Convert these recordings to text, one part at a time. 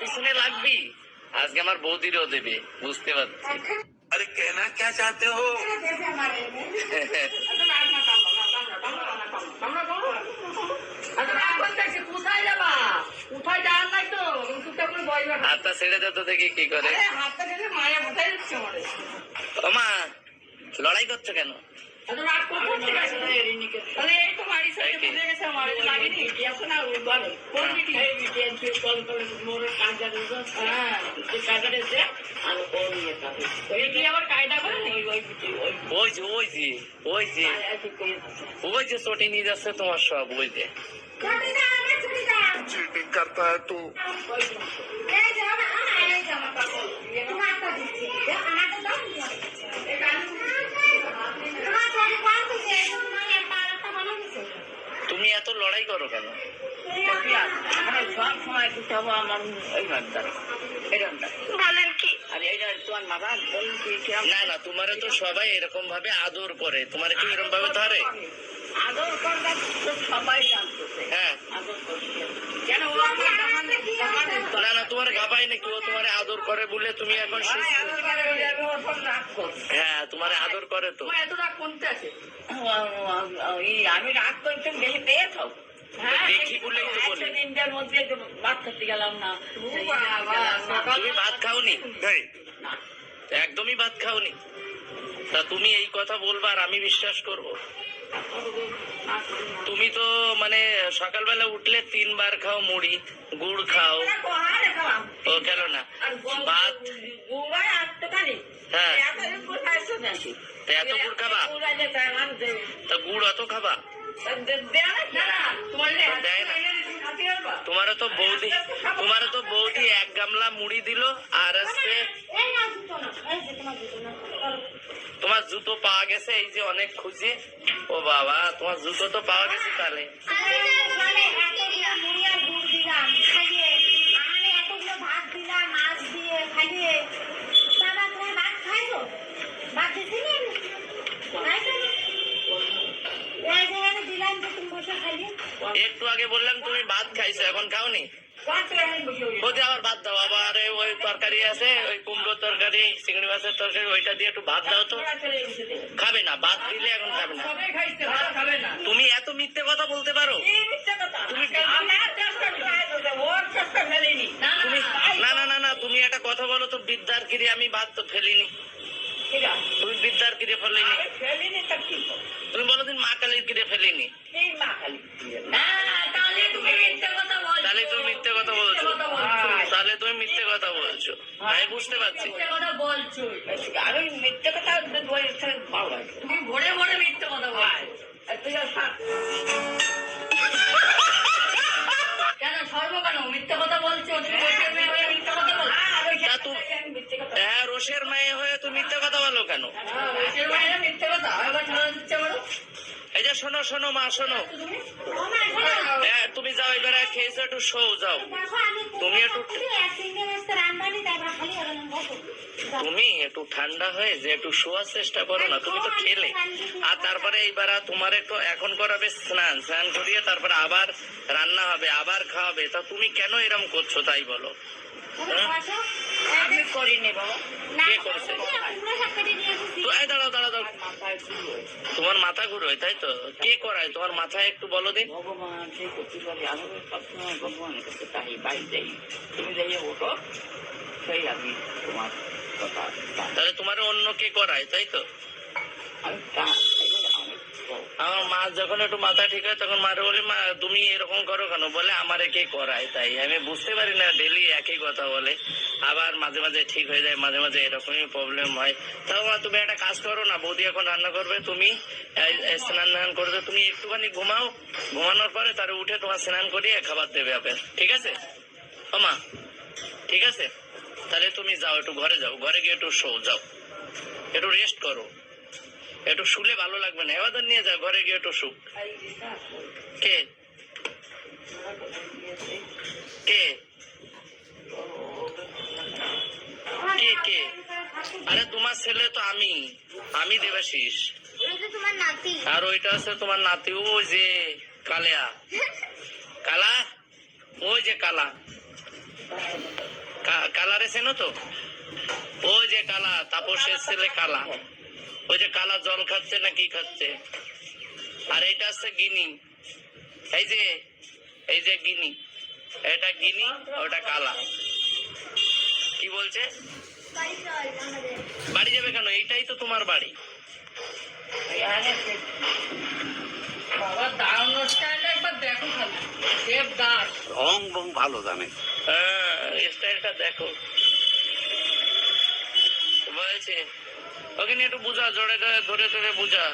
পিছনে লাগবি? আজকে আমার বৌদিরও দেবে বুঝতে পারছি। আরে কেনা কে চাতে হো? হাতটা ছেড়ে দে তো দেখি কি করে। লড়াই করছ কেন? মিডিয়া না ওই বলে কোন মিডিয়া এই মিডিয়া তুই কল করে মোর কাজা নিয়ে যাচ্ছে তোমার সব ওই যে চিটিং করতা তো এই জামা এই জামা লড়াই করো সব সময় দিতে হবে আমার ওই ঘরটা। বলেন কি? আর এইটা তোমার মাথা না না তোমারে তো সবাই এরকম ভাবে আদর করে। তোমার কি এরকম ভাবে ধরে? আদর সবাই হ্যাঁ। আদর করছে। কেন ও না না তোমার গাবাই নাকি ও তোমার আদর করে বলে তুমি এখন করছি। হ্যাঁ তোমার আদর করে তো। এত রাগ কোনটা আছে। আমি রাগ করতে বেশি পেয়েছ হ্যাঁ দেখি বলেই তো বলি। দিনটার মধ্যে ভাত খেতে গেলাম না। তুমি ভাত খাওনি? একদমই ভাত খাওনি? তা তুমি এই কথা বলবা আর আমি বিশ্বাস করব। তুমি তো মানে সকালবেলা উঠলে তিনবার খাও মুড়ি গুড় খাও। ও কেন না? ভাত হ্যাঁ। এত দেখি গুড় খাবা? তা গুড় অত খাবা। তোমারও তো বৌদি তোমারও তো বৌদি এক গামলা মুড়ি দিল, আর আজকে তোমার জুতো পাওয়া গেছে, এই যে অনেক খুঁজে ও বাবা, তোমার জুতো তো পাওয়া গেছে তাহলে। একটু আগে বললাম তুমি ভাত খাইছো এখন খাওনি? বৌদি আবার ভাত দাও। আবার ওই তরকারি আছে ওই কুমড়ো তরকারি চিংড়ি মাছের তরকারি ওইটা দিয়ে একটু ভাত দাও তো। খাবে না ভাত দিলে এখন খাবে না। তুমি এত মিথ্যে কথা বলতে পারো? তুমি না না না না তুমি একটা কথা বলো তো বিদ্যার কিরে আমি ভাত তো ফেলিনি। তুমি বিদ্যার কিরে ফেলিনি তুমি বলো দিন মা কালীর কিরে ফেলিনি তাহলে তুমি মিথ্যে কথা বলছো। তাহলে তুমি মিথ্যে কথা বলছো। আমি বুঝতে পারছি। আমি মিথ্যে কথা তুমি ভোরে ভোরে মিথ্যে কথা বল তুই কেন সর্ব কেন মিথ্যে কথা বলছো তুমি বসে মেয়ে হয়ে মিথ্যে কথা বল আর ওই তা তু- আমি মিথ্যে কথা হ্যাঁ রোষের মেয়ে হয়ে তুমি মিথ্যে কথা বলো কেন? এই যে শোনো শোনো মা, শোনো। হ্যাঁ তুমি যাও, এবারে খেয়েছো, একটু শো যাও। তুমি একটু তুমি একটু ঠান্ডা হয়ে যে একটু শোয়ার চেষ্টা করো না, তুমি তো খেলে। আর তারপরে এইবার তোমার একটু এখন করাবে স্নান। স্নান করিয়ে তারপরে আবার রান্না হবে, আবার খাওয়াবে। তা তুমি কেন এরম করছ তাই বলো? আমি করিনি বাবা। তোমার মাথা ঘুরোয় তাই তো? কে করায়? তোমার মাথায় একটু বলো দিন। ভগবান সেই করতে পারি আমি সবসময় ভগবানের কাছে তাই বাড়ি যাই। তুমি যাইয়ে ওঠো সেই আমি তোমার কথা তাহলে তোমার অন্য কে করায় তাই তো? আমি। আমার মা যখন একটু মাথা ঠিক হয়, তখন মারে বলি, মা, তুমি এরকম করো কেন? বলে, আমার কে করায় তাই? আমি বুঝতে পারি না ডেলি একই কথা বলে। আবার মাঝে মাঝে ঠিক হয়ে যায়, মাঝে মাঝে এরকমই প্রবলেম হয়। তাও মা, তুমি একটা কাজ করো না, বৌদি এখন রান্না করবে, তুমি স্নান টান করবে তুমি একটুখানি ঘুমাও। ঘুমানোর পরে তার উঠে তোমার স্নান করিয়ে খাবার দেবে আপনার ঠিক আছে? ও মা, ঠিক আছে? তাহলে তুমি যাও, একটু ঘরে যাও, ঘরে গিয়ে একটু শো, যাও। একটু রেস্ট করো। একটু শুলে ভালো লাগবে না। এবার নিয়ে যাও ঘরে গিয়ে একটু শুক। কে? কে? কে কে? আরে তোমার ছেলে তো আমি। আমি দেবাশিস। আর ওইটা আছে তোমার নাতি ওই যে কালিয়া। কালা? ওই যে কালা। কালারে চেনো তো? ওই যে কালা, তাপসের ছেলে কালা। ওই যে কালা জল খাচ্ছে না কি খাচ্ছে? আর এটা হচ্ছে গিনি। এই যে এই যে গিনি। এটা গিনি, ওটা কালা। কি বলছে? বাড়ি যাবে কেন? এইটাই তো তোমার বাড়ি। রং ভালো জানে। হ্যাঁ দেখো। বলছে ওখানে একটু বুঝা করে ধরে ধরে বুঝা।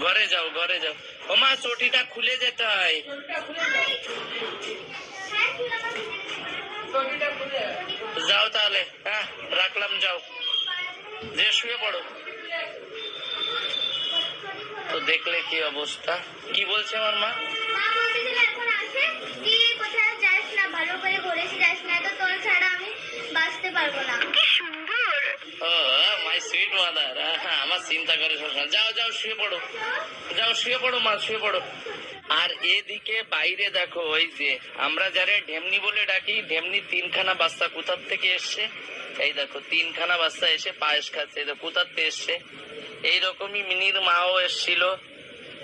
ঘরে যাও ঘরে যাও। ও মা চটিটা খুলে যেতে হয়। যাও তাহলে হ্যাঁ রাখলাম যাও। যে শুয়ে পড়ো। তো দেখলে কি অবস্থা? কি বলছে আমার মা? পারব না। কি সুন্দর। ও মাই সুইট মাদার আমার চিন্তা করে সবসময় যাও যাও শুয়ে পড়ো। যাও শুয়ে পড়ো মা শুয়ে পড়ো। আর এদিকে বাইরে দেখো ওই যে আমরা যারা ঢেমনি বলে ডাকি ঢেমনি তিনখানা বাচ্চা কোথার থেকে এসছে? এই দেখো তিনখানা বাচ্চা এসে পায়েস খাচ্ছে এই কোথার থেকে এসছে? এইরকমই মিনির মাও এসছিল।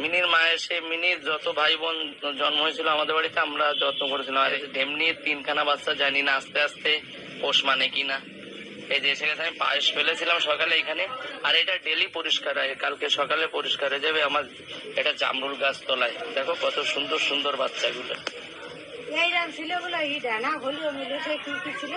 মিনির মা এসে মিনির যত ভাই বোন জন্ম হয়েছিল আমাদের বাড়িতে আমরা যত্ন করেছিলাম। আর এই ঢেমনির তিনখানা বাচ্চা জানি না আস্তে আস্তে পোষ মানে কিনা এই যে সেখানে গেছে আমি পায়েস ফেলেছিলাম সকালে এখানে আর এটা ডেলি পরিষ্কার হয় কালকে সকালে পরিষ্কার হয়ে যাবে আমার এটা জামরুল গাছ তোলায়। দেখো কত সুন্দর সুন্দর বাচ্চাগুলো। এইরকম ছিল বলে না হলেও মিলে কি কি ছিল